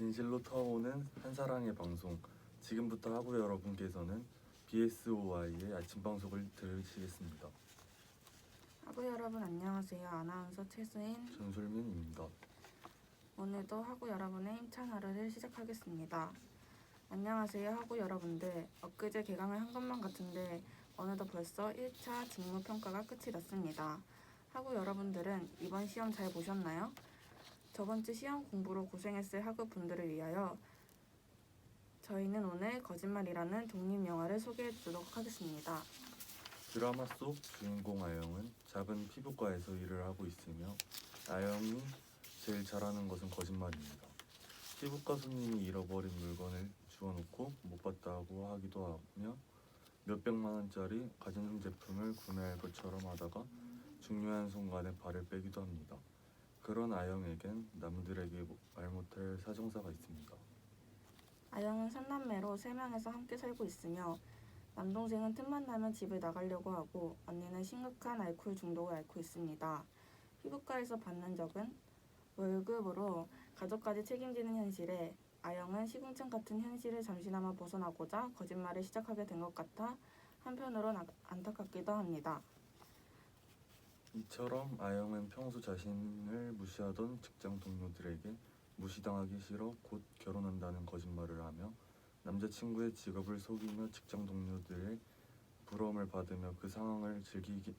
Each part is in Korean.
진실로 터오는 한사랑의 방송 지금부터 하고 여러분께서는 BSOI의 아침 방송을 들으시겠습니다. 하구 여러분 안녕하세요. 아나운서 최수인. 전솔민입니다. 오늘도 하구 여러분의 힘찬 하루를 시작하겠습니다. 안녕하세요 하구 여러분들. 엊그제 개강을 한 것만 같은데 어느덧 벌써 1차 직무 평가가 끝이 났습니다. 하구 여러분들은 이번 시험 잘 보셨나요? 저번 주 시험 공부로 고생했을 하구 분들을 위하여 저희는 오늘 거짓말이라는 독립 영화를 소개해 드리도록 하겠습니다. 드라마 속 주인공 아영은 작은 피부과에서 일을 하고 있으며 아영이 제일 잘하는 것은 거짓말입니다. 피부과 손님이 잃어버린 물건을 주워놓고 못 봤다고 하기도 하며 몇백만 원짜리 가전용 제품을 구매할 것처럼 하다가 중요한 순간에 발을 빼기도 합니다. 그런 아영에겐 남들에게 말 못할 사정사가 있습니다. 아영은 삼남매로 세 명에서 함께 살고 있으며 남동생은 틈만 나면 집을 나가려고 하고 언니는 심각한 알코올 중독을 앓고 있습니다. 피부과에서 받는 적은 월급으로 가족까지 책임지는 현실에 아영은 시궁창 같은 현실을 잠시나마 벗어나고자 거짓말을 시작하게 된 것 같아 한편으론 아- 안타깝기도 합니다. 이처럼 아영은 평소 자신을 무시하던 직장 동료들에게 무시당하기 싫어 곧 결혼한다는 거짓말을 하며 남자친구의 직업을 속이며 직장 동료들의 부러움을 받으며 그 상황을 즐기기,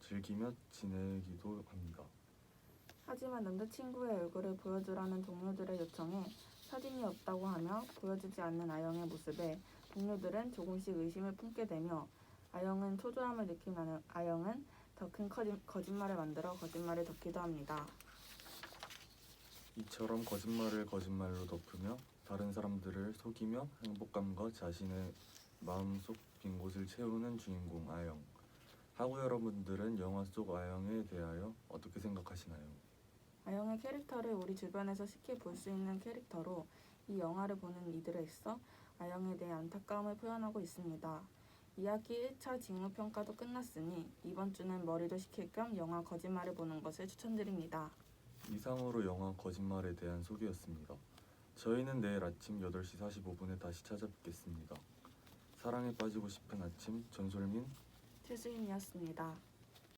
즐기며 지내기도 합니다. 하지만 남자친구의 얼굴을 보여주라는 동료들의 요청에 사진이 없다고 하며 보여주지 않는 아영의 모습에 동료들은 조금씩 의심을 품게 되며 아영은 초조함을 느낀 아영- 아영은 더 큰 거짓말을 만들어 거짓말을 덮기도 합니다. 이처럼 거짓말을 거짓말로 덮으며 다른 사람들을 속이며 행복감과 자신의 마음속 빈 곳을 채우는 주인공 아영. 하고 여러분들은 영화 속 아영에 대하여 어떻게 생각하시나요? 아영의 캐릭터를 우리 주변에서 쉽게 볼 수 있는 캐릭터로 이 영화를 보는 이들에 있어 아영에 대해 안타까움을 표현하고 있습니다. 2학기 1차 직무평가도 끝났으니 이번 주는 머리도 식힐 겸 영화 거짓말을 보는 것을 추천드립니다. 이상으로 영화 거짓말에 대한 소개였습니다. 저희는 내일 아침 8시 45분에 다시 찾아뵙겠습니다. 사랑에 빠지고 싶은 아침 전솔민 최수인이었습니다.